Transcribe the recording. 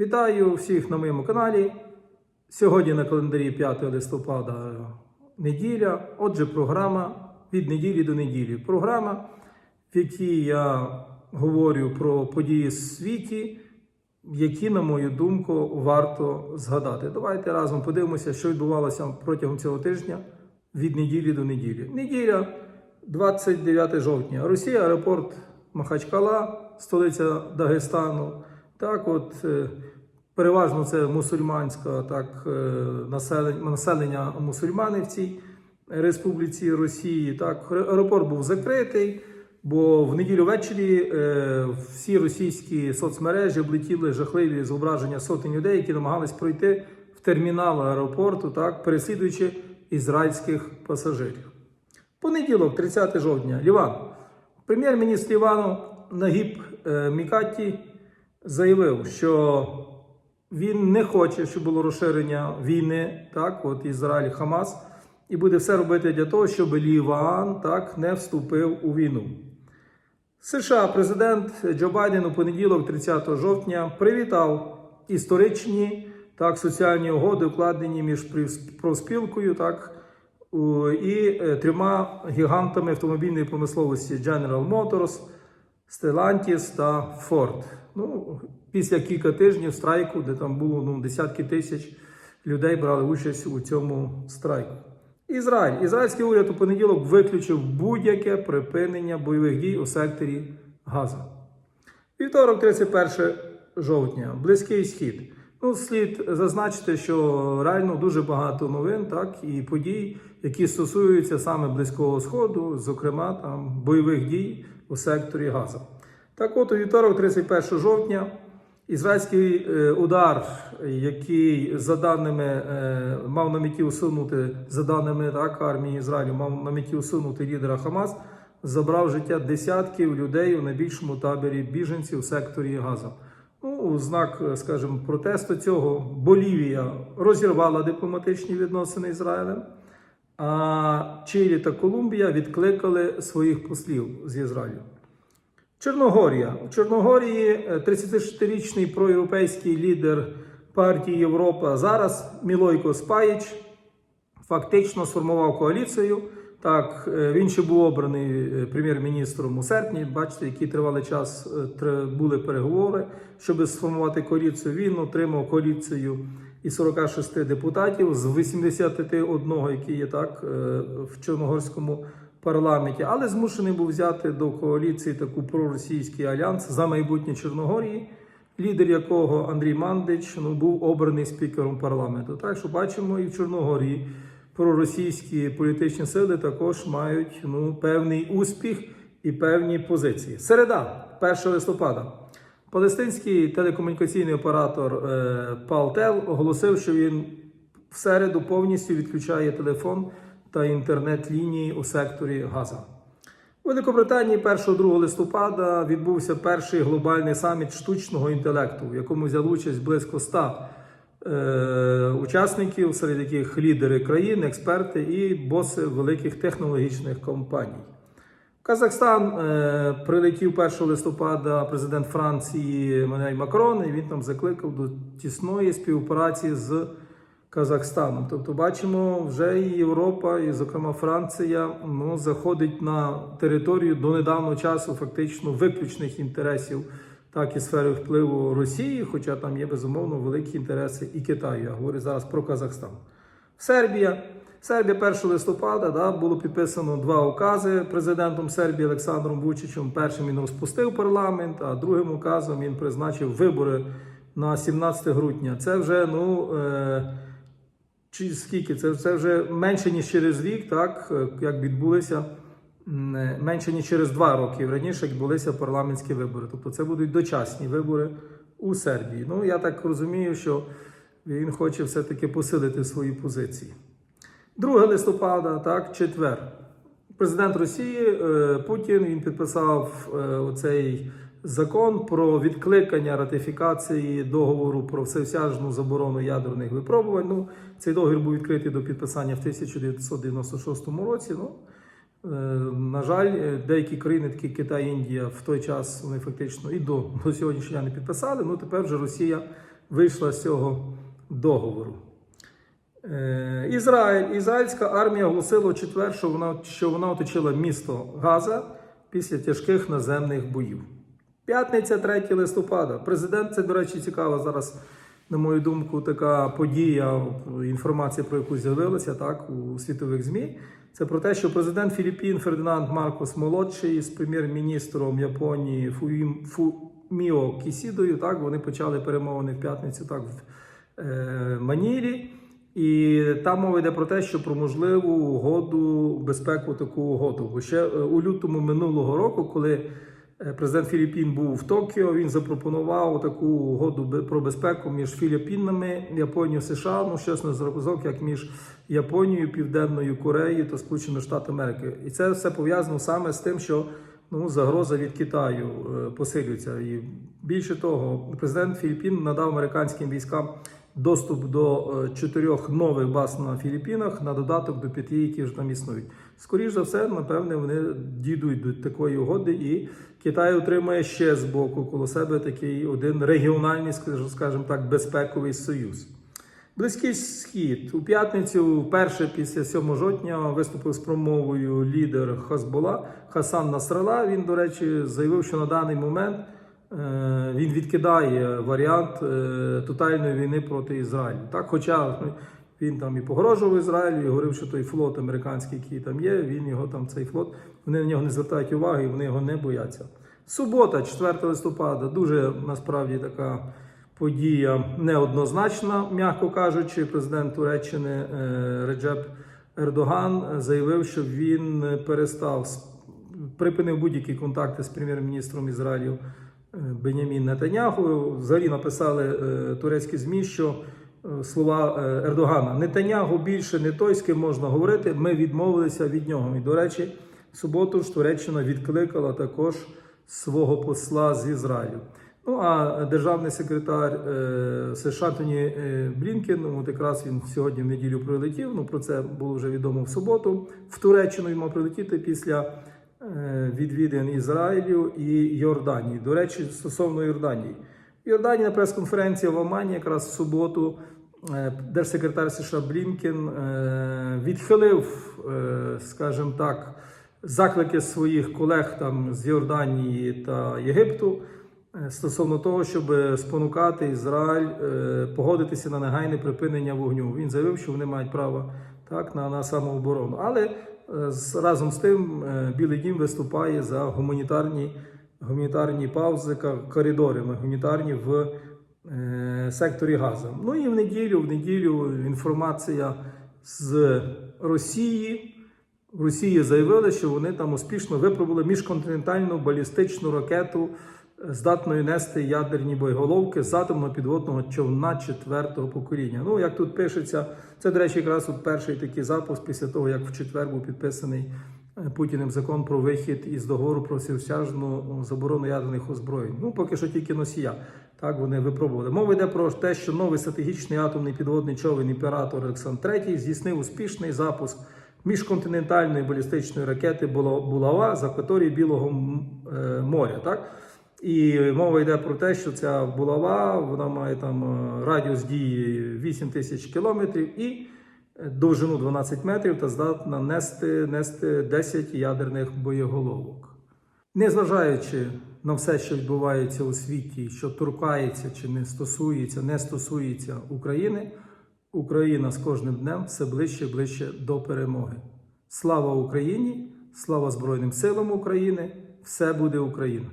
Вітаю всіх на моєму каналі. Сьогодні на календарі 5 листопада неділя. Отже, програма від неділі до неділі. Програма, в якій я говорю про події в світі, які, на мою думку, варто згадати. Давайте разом подивимося, що відбувалося протягом цього тижня від неділі до неділі. Неділя, 29 жовтня. Росія, аеропорт Махачкала, столиця Дагестану. Так, от е, переважно це мусульманська так, е, населення, населення мусульмани в цій республіці Росії. Так, аеропорт був закритий, бо в неділю ввечері е, всі російські соцмережі облетіли жахливі зображення сотень людей, які намагались пройти в термінал аеропорту, так, переслідуючи ізраїльських пасажирів. Понеділок, 30 жовтня, Ліван. Прем'єр-міністр Лівану Нагіб Мікатті заявив, що він не хоче, щоб було розширення війни, так, от Ізраїль Хамас, і буде все робити для того, щоб Ліван так не вступив у війну. США президент Джо Байден у понеділок, 30 жовтня, привітав історичні так, соціальні угоди, укладені між профспілкою так, і е, трьома гігантами автомобільної промисловості General Motors, Stellantis та Ford. Ну, після кілька тижнів страйку, де там було ну, десятки тисяч людей брали участь у цьому страйку. Ізраїль. Ізраїльський уряд у понеділок виключив будь-яке припинення бойових дій у секторі Газа. Вівторок, 31 жовтня, Близький Схід. Ну, слід зазначити, що реально дуже багато новин, так і подій, які стосуються саме Близького Сходу, зокрема там бойових дій у секторі Газа. Так, от у вівторок, 31 жовтня, ізраїльський е, удар, який за даними е, мав на меті усунути, за даними так, армії Ізраїлю, мав на меті усунути лідера Хамас, забрав життя десятків людей у найбільшому таборі біженців у секторі Газа. Ну, у знак, е, скажімо, протесту цього Болівія розірвала дипломатичні відносини з Ізраїлем, а Чилі та Колумбія відкликали своїх послів з Ізраїлю. Чорногорія. У Чорногорії е, 36-річний проєвропейський лідер партії Європа зараз Мілойко Спаїч фактично сформував коаліцію. Так, е, він ще був обраний е, прем'єр-міністром у серпні. Бачите, який тривалий час е, були переговори, щоб сформувати коаліцію. Він отримав коаліцію із 46 депутатів з 81, які є так е, в Чорногорському парламенті, але змушений був взяти до коаліції таку проросійський альянс за майбутнє Чорногорії, лідер якого Андрій Мандич ну, був обраний спікером парламенту. Так що бачимо і в Чорногорії проросійські політичні сили також мають ну, певний успіх і певні позиції. Середа, 1 листопада. Палестинський телекомунікаційний оператор е, Палтел оголосив, що він в середу повністю відключає телефон та інтернет-лінії у секторі Газа. У Великобританії 1-2 листопада відбувся перший глобальний саміт штучного інтелекту, в якому взяли участь близько 100 е, учасників, серед яких лідери країн, експерти і боси великих технологічних компаній. Казахстан е, прилетів 1 листопада президент Франції Еммануель Макрон, і він там закликав до тісної співпраці з Казахстаном. Тобто, бачимо, вже і Європа, і, зокрема, Франція ну, заходить на територію до недавнього часу фактично виключних інтересів, так і сфери впливу Росії, хоча там є безумовно великі інтереси і Китаю. Я говорю зараз про Казахстан. Сербія. Сербія 1 листопада да, було підписано два укази президентом Сербії Олександром Вучичем. Першим він розпустив парламент, а другим указом він призначив вибори на 17 грудня. Це вже ну. Е- чи скільки? Це, це вже менше ніж через рік, так е, як відбулися е, менше ніж через два роки раніше відбулися парламентські вибори. Тобто це будуть дочасні вибори у Сербії. Ну я так розумію, що він хоче все-таки посилити свої позиції. 2 листопада, так, четвер. Президент Росії е, Путін він підписав е, оцей закон про відкликання ратифікації договору про всесяжну заборону ядерних випробувань. Ну, цей договір був відкритий до підписання в 1996 році. Ну, е, на жаль, деякі країни, такі Китай, Індія, в той час вони фактично і до, до сьогоднішнього не підписали. Ну тепер вже Росія вийшла з цього договору. Е, Ізраїль. Ізраїльська армія оголосила четвер, що вона, що вона оточила місто Газа після тяжких наземних боїв. П'ятниця, 3 листопада. Президент, це, до речі, цікава зараз, на мою думку, така подія, інформація про яку з'явилася так, у світових ЗМІ. Це про те, що президент Філіппін Фердинанд Маркос Молодший з прем'єр-міністром Японії Фуїм, Фуміо Кісідою, так, вони почали перемовини в п'ятницю так, в е, Манілі. І там мова йде про те, що про можливу угоду, безпеку таку угоду. Бо ще е, у лютому минулого року, коли е, президент Філіппін був в Токіо, він запропонував таку угоду про безпеку між Філіппінами, Японією, США, ну щось на зразок, як між Японією, Південною Кореєю та Сполученими Штатами Америки. І це все пов'язано саме з тим, що ну, загроза від Китаю е, посилюється. І більше того, президент Філіппін надав американським військам доступ до е, чотирьох нових баз на Філіппінах на додаток до п'яти, які вже там існують. Скоріше за все, напевне, вони дійдуть до такої угоди, і Китай отримає ще з боку коло себе такий один регіональний, скажімо так, безпековий союз. Близький схід у п'ятницю, вперше після 7 жовтня, виступив з промовою лідер Хазбола Хасан Насрала. Він, до речі, заявив, що на даний момент він відкидає варіант е, тотальної війни проти Ізраїлю. Так, хоча він там і погрожував Ізраїлю, і говорив, що той флот американський, який там є, він його там цей флот, вони на нього не звертають уваги і вони його не бояться. Субота, 4 листопада, дуже насправді така подія неоднозначна, м'яко кажучи. Президент Туреччини е, Реджеп Ердоган заявив, що він перестав припинив будь-які контакти з прем'єр-міністром Ізраїлю е, Бенямін Нетанягу. Взагалі написали е, турецькі змі, що е, слова е, Ердогана Нетанягу більше не той, з ким можна говорити. Ми відмовилися від нього. І до речі, в суботу ж Туреччина відкликала також свого посла з Ізраїлю. Ну а державний секретар е, США Тоні е, Блінкен, от якраз він сьогодні в неділю прилетів. Ну про це було вже відомо в суботу. В Туреччину він мав прилетіти після е, відвідин Ізраїлю і Йорданії. До речі, стосовно Йорданії. В Йорданії на прес-конференції в Омані якраз в суботу е, держсекретар США Блінкен е, відхилив, е, скажімо так, заклики своїх колег там з Йорданії та Єгипту е, стосовно того, щоб спонукати Ізраїль е, погодитися на негайне припинення вогню. Він заявив, що вони мають право так на, на самооборону. Але е, разом з тим е, Білий Дім виступає за гуманітарні, гуманітарні паузи, коридори гуманітарні в е, секторі Газа. Ну і в неділю, в неділю інформація з Росії. В Росії заявили, що вони там успішно випробували міжконтинентальну балістичну ракету, здатною нести ядерні боєголовки з атомного підводного човна четвертого покоління. Ну, як тут пишеться, це, до речі, якраз от перший такий запуск після того, як в четвер був підписаний е, Путіним закон про вихід із договору про всеосяжну заборону ядерних озброєнь. Ну, поки що тільки носія. Так вони випробували. Мова йде про те, що новий стратегічний атомний підводний човен імператор Олександр III здійснив успішний запуск міжконтинентальної балістичної ракети Булава з акваторії Білого е, моря. Так? І мова йде про те, що ця булава вона має там е, радіус дії 8 тисяч кілометрів і е, довжину 12 метрів та здатна нести, нести 10 ядерних боєголовок. Незважаючи на все, що відбувається у світі, що торкається чи не стосується, не стосується України, Україна з кожним днем все ближче і ближче до перемоги. Слава Україні! Слава Збройним силам України! Все буде Україна!